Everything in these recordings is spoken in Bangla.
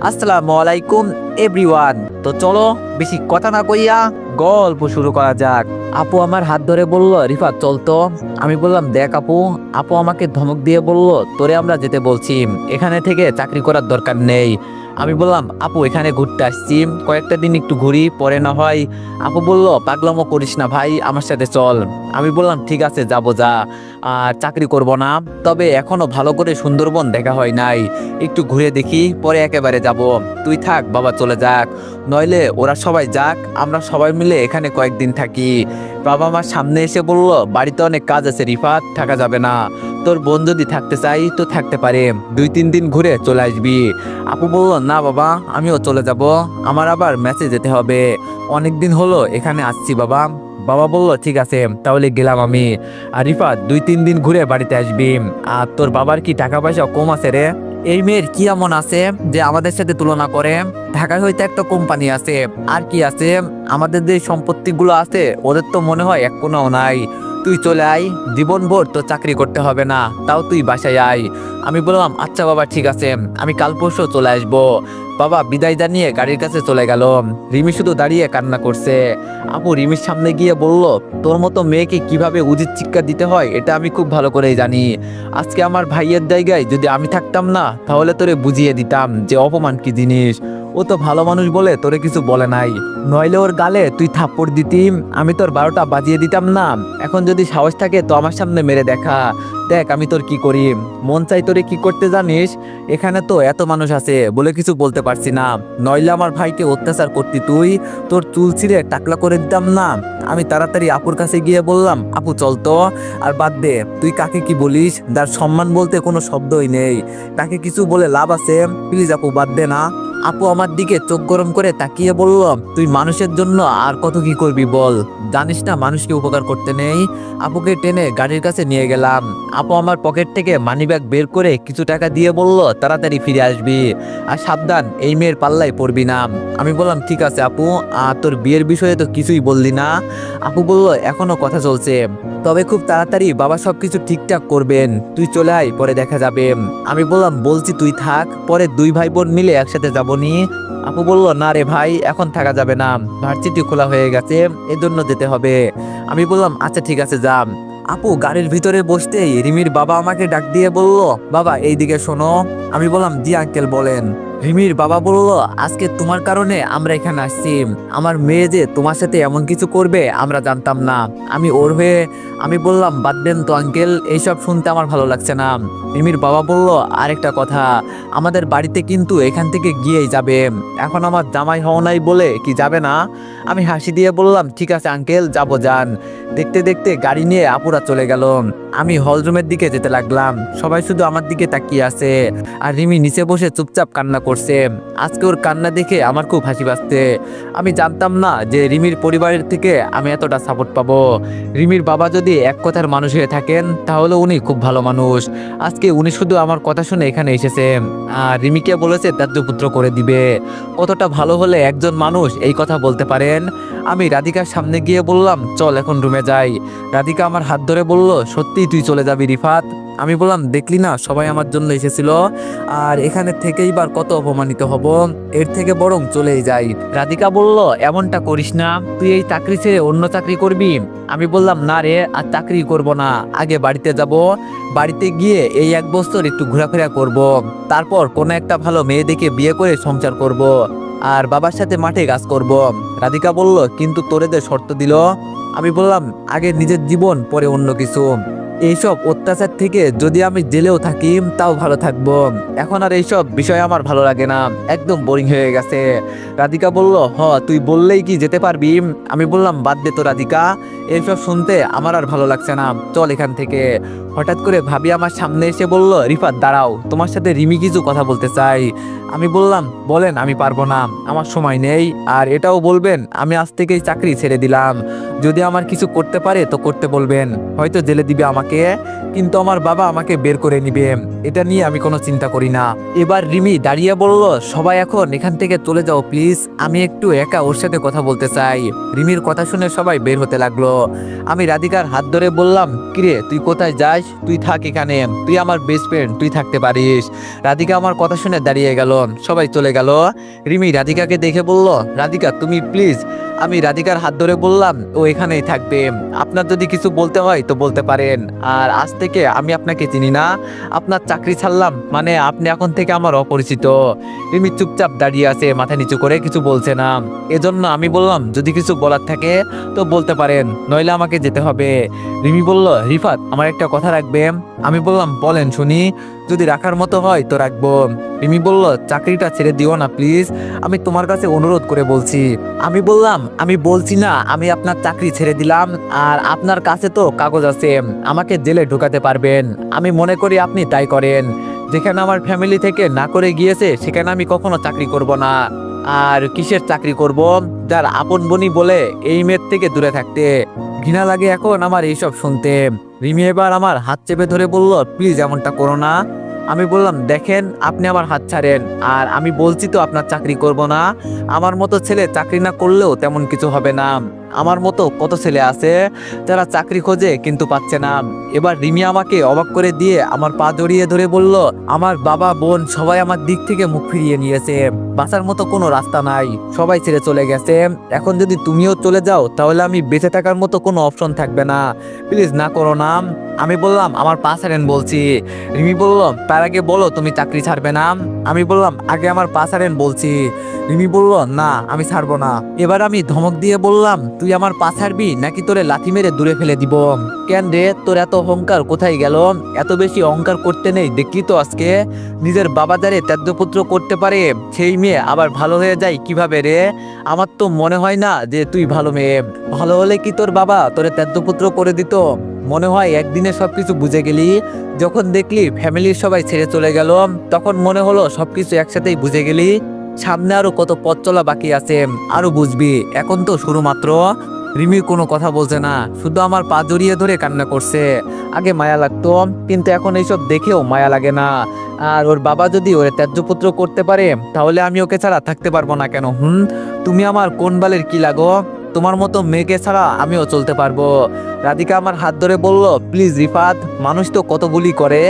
আসসালামু আলাইকুম, এভরিওয়ান। তো চলো, বেশি কথা না কইয়া গল্প শুরু করা যাক। আপু আমার হাত ধরে বলল, রিফাত, চল তো। আমি বললাম, দেখ আপু আপু আমাকে ধমক দিয়ে বলল, তোরে আমরা যেতে বলছি। এখানে থেকে চাকরি করার দরকার নেই। আমি বললাম, আপু, এখানে ঘুরতে আসছি। কয়েকটা দিন একটু ঘুরি, পরে না হয়। আপু বলল, পাগলামো করিস না ভাই, আমার সাথে চল। আমি বললাম, ঠিক আছে, যাব, যা। আর চাকরি করব না। তবে এখনও ভালো করে সুন্দরবন দেখা হয় নাই। একটু ঘুরে দেখি, পরে একেবারে যাব। তুই থাক, বাবা চলে যাক। নইলে ওরা সবাই যাক, আমরা সবাই মিলে এখানে কয়েকদিন থাকি। বাবা আমার সামনে এসে বলল, বাড়িতে অনেক কাজ আছে রিফাত, থাকা যাবে না। তোর বোন যদি থাকতে চাই, তো থাকতে পারে। দুই, তিন দিন ঘুরে চলে আসবি। আপু বলল, না বাবা, আমিও চলে যাব। আমার আবার ম্যাচে যেতে হবে। অনেক দিন হলো এখানে আসছি বাবা। বাবা বলল, ঠিক আছে, তাহলে গেলাম আমি। আর রিফাত দুই তিন দিন ঘুরে বাড়িতে আসবি। আর তোর বাবার কি টাকা পয়সা কম আছে রে? এই মেয়ের কি এমন আছে যে আমাদের সাথে তুলনা করে? ঢাকায় হইতে একটা কোম্পানি আছে। আর কি আছে? আমাদের যে সম্পত্তি গুলো আছে, ওদের তো মনে হয় এক কোনো নাই। তুই চলে আয়। জীবনভর তো চাকরি করতে হবে না, তাও তুই বাসায় আয়। আমি বললাম আচ্ছা বাবা, ঠিক আছে, আমি কাল পরশু চলে আসব। বাবা বিদায় জানিয়ে গাড়ির কাছে চলে গেল। রিমি শুধু দাঁড়িয়ে কান্না করছে। আপু, রিমির সামনে গিয়ে বলল, তোর মতো মেয়েকে কীভাবে উচিত শিক্ষা দিতে হয়, এটা আমি খুব ভালো করেই জানি। আজকে আমার ভাইয়ের জায়গায় যদি আমি থাকতাম না, তাহলে তোরে বুঝিয়ে দিতাম যে অপমান কি জিনিস। ও তো ভালো মানুষ বলে তোরে কিছু বলে নাই। নইলে ওর গালে তুই থাপ্পড় দিতিম আমি তোর বারোটা বাজিয়ে দিতাম না। এখন যদি সাহস থাকে তো আমার সামনে মেরে দেখা। দেখ আমি তোর কি করি। মন চাই তোরে কি করতে জানিস? এখানে তো এত মানুষ আছে, বলে কিছু বলতে পারছি না। নইলে আমার ভাইকে অত্যাচার করতি তুই, তোর চুল ছিঁড়ে টাকলা করে দিতাম না। আমি তাড়াতাড়ি আপুর কাছে গিয়ে বললাম, আপু, চল তো। আর বাদ দে, তুই কাকে কি বলিস? যার সম্মান বলতে কোনো শব্দই নেই। তাকে কিছু বলে লাভ আছে, প্লিজ আপু, বাদ দে না। আপু আমার দিকে চোখ গরম করে তাকিয়ে বলল, তুই মানুষের জন্য আর কত কি করবি বল? জানিস না মানুষকে উপকার করতে নেই? আপুকে টেনে গাড়ির কাছে নিয়ে গেলাম। আপু আমার পকেট থেকে মানিব্যাগ বের করে কিছু টাকা দিয়ে বলল, তাড়াতাড়ি ফিরে আসবি আর সাবধান, এই মেয়ের পাল্লায় পড়বি না। আমি বললাম, ঠিক আছে আপু, আর তোর বিয়ের বিষয়ে তো কিছুই বললি না? আপু বলল, এখনও কথা চলছে। তবে খুব তাড়াতাড়ি বাবা সবকিছু ঠিকঠাক করবেন। তুই চলে আয়, পরে দেখা যাবে। আমি বললাম, বলছি তুই থাক, পরে দুই ভাই বোন মিলে একসাথে যাব নি আপু বলল, না রে ভাই, এখন থাকা যাবে না। ভার্সিটি খোলা হয়ে গেছে, এজন্য যেতে হবে। আমি বললাম আচ্ছা ঠিক আছে যাম আপু গাড়ির ভিতরে বসতেই রিমির বাবা আমাকে ডাক দিয়ে বলল, বাবা, এইদিকে শোনো। আমি বললাম, জি আঙ্কেল, বলেন। রিমির বাবা বলল, আজকে তোমার কারণে আমরা এখানে আসছি। আমার মেয়ে যে তোমার সাথে এমন কিছু করবে, আমরা জানতাম না। আমি ওর হয়ে, আমি বললাম, বাদ দেন তো আঙ্কেল এইসব শুনতে আমার ভালো লাগছে না। রিমির বাবা বলল, আরেকটা কথা, আমাদের বাড়িতে কিন্তু এখান থেকে গিয়েই যাবে। এখন আমার জামাই হও নাই বলে কি যাবে না? আমি হাসি দিয়ে বললাম, ঠিক আছে আঙ্কেল যাব যান। দেখতে দেখতে গাড়ি নিয়ে আপুরা চলে গেল। আমি হল রুমের দিকে যেতে লাগলাম। সবাই শুধু আমার দিকে তাকিয়ে আছে। আর রিমি নিচে বসে চুপচাপ কান্না করছে। আজকে ওর কান্না দেখে আমার খুব হাসি পাচ্ছে। আমি জানতাম না যে রিমির পরিবারের থেকে আমি এতটা সাপোর্ট পাবো। রিমির বাবা যদি এক কথার মানুষ হয়ে থাকেন, তাহলে উনি খুব ভালো মানুষ। আজকে উনি শুধু আমার কথা শুনে এখানে এসেছে। আর রিমিকে বলেছে ত্যায্য পুত্র করে দিবে। কতটা ভালো হলে একজন মানুষ এই কথা বলতে পারেন? আমি রাধিকার সামনে গিয়ে বললাম, চল এখন রুমে যাই। রাধিকা আমার হাত ধরে বলল সত্যি তুই চলে যাবি রিফাত। আমি বললাম, দেখলি না, সবাই আমার জন্য এসেছিল আর এখানে থেকেই বার কত অপমানিত হব। এর থেকে বরং চলেই যাই। রাধিকা বলল, এমনটা করিস না, তুই এই চাকরি ছেড়ে অন্য চাকরি করবি? আমি বললাম, না রে, আর চাকরি করব না, আগে বাড়িতে যাব। বাড়িতে গিয়ে এই এক বছর একটু ঘোরাফেরা করব। তারপর কোনো একটা ভালো মেয়ে দেখে বিয়ে করে সংসার করব আর বাবার সাথে মাঠে কাজ করব। রাধিকা বলল, কিন্তু তোরেদের শর্ত দিল। আমি বললাম, আগে নিজের জীবন, পরে অন্য কিছু। এইসব অত্যাচার থেকে যদি আমি জেলেও থাকি, তাও ভালো থাকব। এখন আর এইসব বিষয় আমার ভালো লাগে না। একদম বোরিং হয়ে গেছে। রাধিকা বলল, হ, তুই বললেই কি যেতে পারবি? আমি বললাম, বাদ দে তো রাধিকা। এইসব শুনতে আমার আর ভালো লাগছে না। চল এখান থেকে। হঠাৎ করে ভাবি আমার সামনে এসে বলল, রিফাত, দাঁড়াও, তোমার সাথে রিমি কিছু কথা বলতে চাই। আমি বললাম, বলেন, আমি পারব না, আমার সময় নেই। আর এটাও বলবেন, আমি আজ থেকেই চাকরি ছেড়ে দিলাম। যদি আমার কিছু করতে পারে, তো করতে বলবেন। হয়তো জেলে দিবে আমাকে, কিন্তু আমার বাবা আমাকে বের করে নিবে। এটা নিয়ে আমি কোনো চিন্তা করি না। এবার রিমি দাঁড়িয়ে বলল, সবাই এখন এখান থেকে চলে যাও, প্লিজ। আমি একটু একা ওর সাথে কথা বলতে চাই। রিমির কথা শুনে সবাই বের হতে লাগল। আমি রাধিকার হাত ধরে বললাম, কিরে, তুই কোথায় যাস? তুই থাক এখানে। তুই আমার বেস্ট ফ্রেন্ড তুই থাকতে পারিস। রাধিকা আমার কথা শুনে দাঁড়িয়ে গেল, সবাই চলে গেল। রিমি রাধিকাকে দেখে বলল, রাধিকা, তুমি প্লিজ আমি রাধিকার হাত ধরে বললাম, ও এখানেই থাকবে। আপনার যদি কিছু বলতে হয় তো বলতে পারেন। আর আজ থেকে আমি আপনাকে চিনি না। আপনার চাকরি ছাড়লাম মানে আপনি এখন থেকে আমার অপরিচিত। রিমি চুপচাপ দাঁড়িয়ে আছে, মাথা নিচু করে কিছু বলছে না। এজন্য আমি বললাম, যদি কিছু বলার থাকে তো বলতে পারেন, নইলে আমাকে যেতে হবে। রিমি বলল, রিফাত, আমার একটা কথা রাখবে। আমি বললাম, বলেন শুনি। যদি রাখার মতো হয় তো রাখব। রিমি বলল, চাকরিটা ছেড়ে দিও না প্লিজ আমি তোমার কাছে অনুরোধ করে বলছি। আমি বললাম, আমি বলছি না, আমি আপনার চাকরি ছেড়ে দিলাম, আর আপনার কাছে তো কাগজ আছে, আমাকে জেলে ঢুকাতে পারবেন। আমি মনে করি আপনি তাই করেন। যেখানে আমার ফ্যামিলি থেকে না করে গিয়েছে, সেখানে আমি কখনো চাকরি করব না। আর কিসের চাকরি করব? যার আপন বনি বলে এই মেয়ের থেকে দূরে থাকতে। ঘৃণা লাগে এখন আমার এইসব শুনতে। রিমি এবার আমার হাত চেপে ধরে বলল, প্লিজ এমনটা করো না। আমি বললাম, দেখেন, আপনি আমার হাত ছাড়েন, আর আমি বলছি তো আপনার চাকরি করব না। আমার মতো ছেলে চাকরি না করলেও তেমন কিছু হবে না। আমার মতো কত ছেলে আছে, যারা চাকরি খোঁজে কিন্তু পাচ্ছে না। এবার রিমি আমাকে অবাক করে দিয়ে আমার পা জড়িয়ে ধরে বলল, আমার বাবা, বোন সবাই আমার দিক থেকে মুখ ফিরিয়ে নিয়েছে। বাঁচার মতো কোনো রাস্তা নাই। সবাই ছেড়ে চলে গেছে। এখন যদি তুমিও চলে যাও, তাহলে আমি বেঁচে থাকার মতো কোনো অপশন থাকবে না। প্লিজ না করো না। আমি বললাম, আমার পা ছাড়েন বলছি। রিমি বলল, তার আগে বলো তুমি চাকরি ছাড়বে না? আমি বললাম, আগে আমার পা ছাড়েন বলছি। রিমি বলল, না, আমি ছাড়বো না। এবার আমি ধমক দিয়ে বললাম, তুই আমার পা ছাড়বি নাকি তোরে লাথি মেরে দূরে ফেলে দিব? কেন রে? তোর এত অহংকার কোথায় গেল? এত বেশি অহংকার করতে নেই দেখি তো আজকে? নিজের বাবা যারে ত্যাদ্যপুত্র করতে পারে, সেই মেয়ে আবার ভালো হয়ে যায় কীভাবে রে? আমার তো মনে হয় না যে তুই ভালো মেয়ে। ভালো হলে কি তোর বাবা তোরে ত্যাদ্যপুত্র করে দিত? মনে হয় একদিনে সবকিছু বুঝে গেলি। যখন দেখলি ফ্যামিলির সবাই ছেড়ে চলে গেল, তখন মনে হলো সবকিছু একসাথেই বুঝে গেলি। সামনে আরও কত পথ চলা বাকি আছে, আরও বুঝবি। এখন তো শুরু মাত্র। রিমি কোনো কথা বলছে না। শুধু আমার পা জড়িয়ে ধরে কান্না করছে। আগে মায়া লাগতো, কিন্তু এখন এইসব দেখেও মায়া লাগে না। আর ওর বাবা যদি ওরে ত্যায্যপুত্র করতে পারে, তাহলে আমি ওকে ছাড়া থাকতে পারব না কেন, হুম? তুমি আমার কোন বালের কি লাগো? তোমার মতো মেয়েকে ছাড়া আমিও চলতে পারব। রাধিকা আমার হাত ধরে বলল, প্লিজ রিফাত, মানুষ তো কত করে,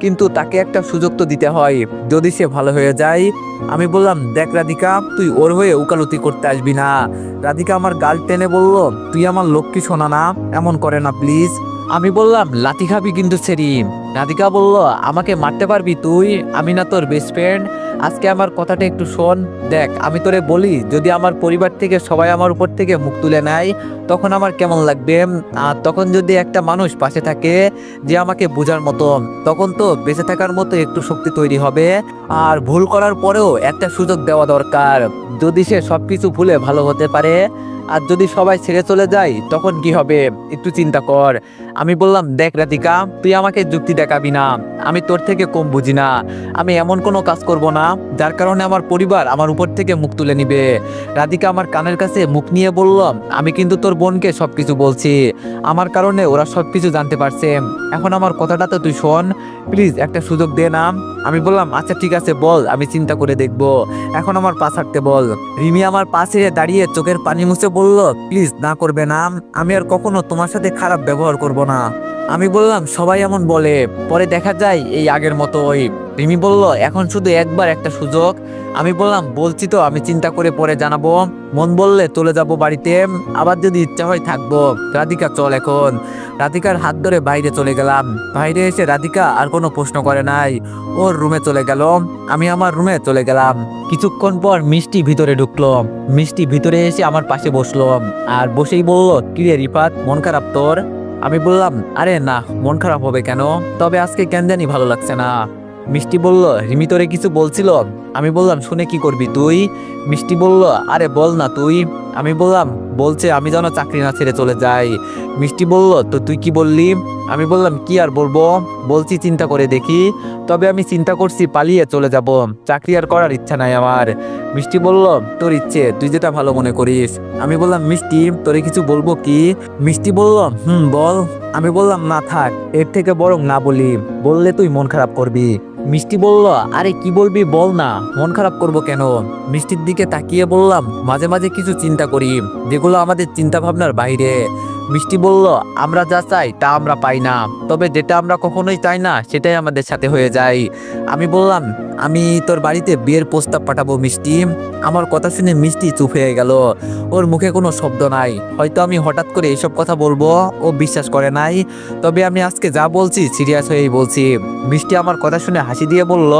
কিন্তু তাকে একটা সুযোগ তো দিতে হয়। যদি সে ভালো হয়ে যায় আমি বললাম, দেখ রাধিকা, তুই ওর হয়ে উকালতি করতে আসবি না। রাধিকা আমার গাল টেনে বলল, তুই আমার লক্ষ্মী শোনা না, এমন করে না প্লিজ আমি বললাম, লাথি খাবি কিন্তু সেরিম। রাধিকা বলল, আমাকে মারতে পারবি তুই? আমি না তোর বেস্ট ফ্রেন্ড আজকে আমার কথাটা একটু শোন, দেখ, আমি তোরে বলি, যদি আমার পরিবার থেকে সবাই আমার উপর থেকে মুখ তুলে নেয়, তখন আমার কেমন লাগবে? আর তখন যদি একটা মানুষ পাশে থাকে যে আমাকে বোঝার মতো, তখন তো বেঁচে থাকার মতো একটু শক্তি তৈরি হবে। আর ভুল করার পরেও একটা সুযোগ দেওয়া দরকার। যদি সে সব কিছু ভুলে ভালো হতে পারে আর যদি সবাই ছেড়ে চলে যায়, তখন কি হবে? একটু চিন্তা কর। আমি বললাম, দেখ রাধিকা, তুই আমাকে যুক্তি দেখাবি না। আমি তোর থেকে কম বুঝি না। আমি এমন কোনো কাজ করব না, যার কারণে আমার পরিবার আমার উপর থেকে মুখ তুলে নিবে। রাধিকা আমার কানের কাছে মুখ নিয়ে বলল, আমি কিন্তু তোর বোনকে সবকিছু বলছি। আমার কারণে ওরা সবকিছু জানতে পারছে। এখন আমার কথাটা তো তুই শোন। প্লিজ একটা সুযোগ দে না। আমি বললাম আচ্ছা ঠিক আছে, বল, আমি চিন্তা করে দেখব। এখন আমার পা ছাড়তে বল। রিমি আমার পাশে দাঁড়িয়ে চোখের পানি মুছে বলল, প্লিজ না করবে না। আমি আর কখনো তোমার সাথে খারাপ ব্যবহার করব না। আমি বললাম, সবাই এমন বলে। পরে দেখা যায় এই আগের মতো ওই রিমি বলল, এখন শুধু একবার একটা সুযোগ। আমি বললাম, বলছি তো, আমি চিন্তা করে পরে জানাব। মন বললে চলে যাব বাড়িতে। আবার যদি ইচ্ছা হয় থাকব। রাধিকা, চল এখন। রাধিকার হাত ধরে বাইরে চলে গেলাম। বাইরে এসে রাধিকা আর কোনো প্রশ্ন করে নাই। ওর রুমে চলে গেল। আমি আমার রুমে চলে গেলাম। কিছুক্ষণ পর মিষ্টি ভিতরে ঢুকলো। মিষ্টি ভিতরে এসে আমার পাশে বসল। আর বসেই বলল কিরে রিফাত, মন খারাপ তোর? আমি বললাম, আরে না, মন খারাপ হবে কেন? তবে আজকে কেন জানি ভালো লাগছে না। মিষ্টি বলল, রিমি তোরে কিছু বলছিল? আমি বললাম, শুনে কি করবি তুই? মিষ্টি বলল, আরে বল না তুই। আমি বললাম, বলছে আমি যেন চাকরি না ছেড়ে চলে যাই। মিষ্টি বলল, তো তুই কি বললি? আমি বললাম, কি আর বলব? বলছি, চিন্তা করে দেখি। তবে আমি চিন্তা করছি, পালিয়ে চলে যাব। চাকরি আর করার ইচ্ছা নাই আমার। মিষ্টি বলল, তোর ইচ্ছে, তুই যেটা ভালো মনে করিস। আমি বললাম, মিষ্টি, তোরে কিছু বলব কি? মিষ্টি বলল, হুম, বল। আমি বললাম, না থাক, এর থেকে বরং না বলি, বললে তুই মন খারাপ করবি। মিষ্টি বলল, আরে কি বলবি, বল না, মন খারাপ করব কেন? মিষ্টির দিকে তাকিয়ে বললাম, মাঝে মাঝে কিছু চিন্তা করি, যেগুলো আমাদের চিন্তা ভাবনার বাইরে। মিষ্টি বলল, আমরা যা চাই তা আমরা পাই না। তবে যেটা আমরা কখনোই চাই না, সেটাই আমাদের সাথে হয়ে যায়। আমি বললাম, আমি তোর বাড়িতে বিয়ের প্রস্তাব পাঠাবো মিষ্টি। আমার কথা শুনে মিষ্টি চুপ হয়ে গেল। ওর মুখে কোনো শব্দ নাই। হয়তো আমি হঠাৎ করে এইসব কথা বলব, ও বিশ্বাস করে নাই। তবে আমি আজকে যা বলছি, সিরিয়াস হয়েই বলছি। মিষ্টি আমার কথা শুনে হাসি দিয়ে বলল,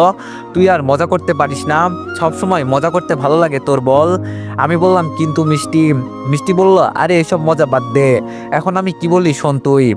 তুই আর মজা করতে পারিস না। সব সময় মজা করতে ভালো লাগে তোর বল। আমি বললাম, কিন্তু মিষ্টি। মিষ্টি বলল, আরে, এসব মজা বাদ দে। এখন আমি কি বলি শোন তুই।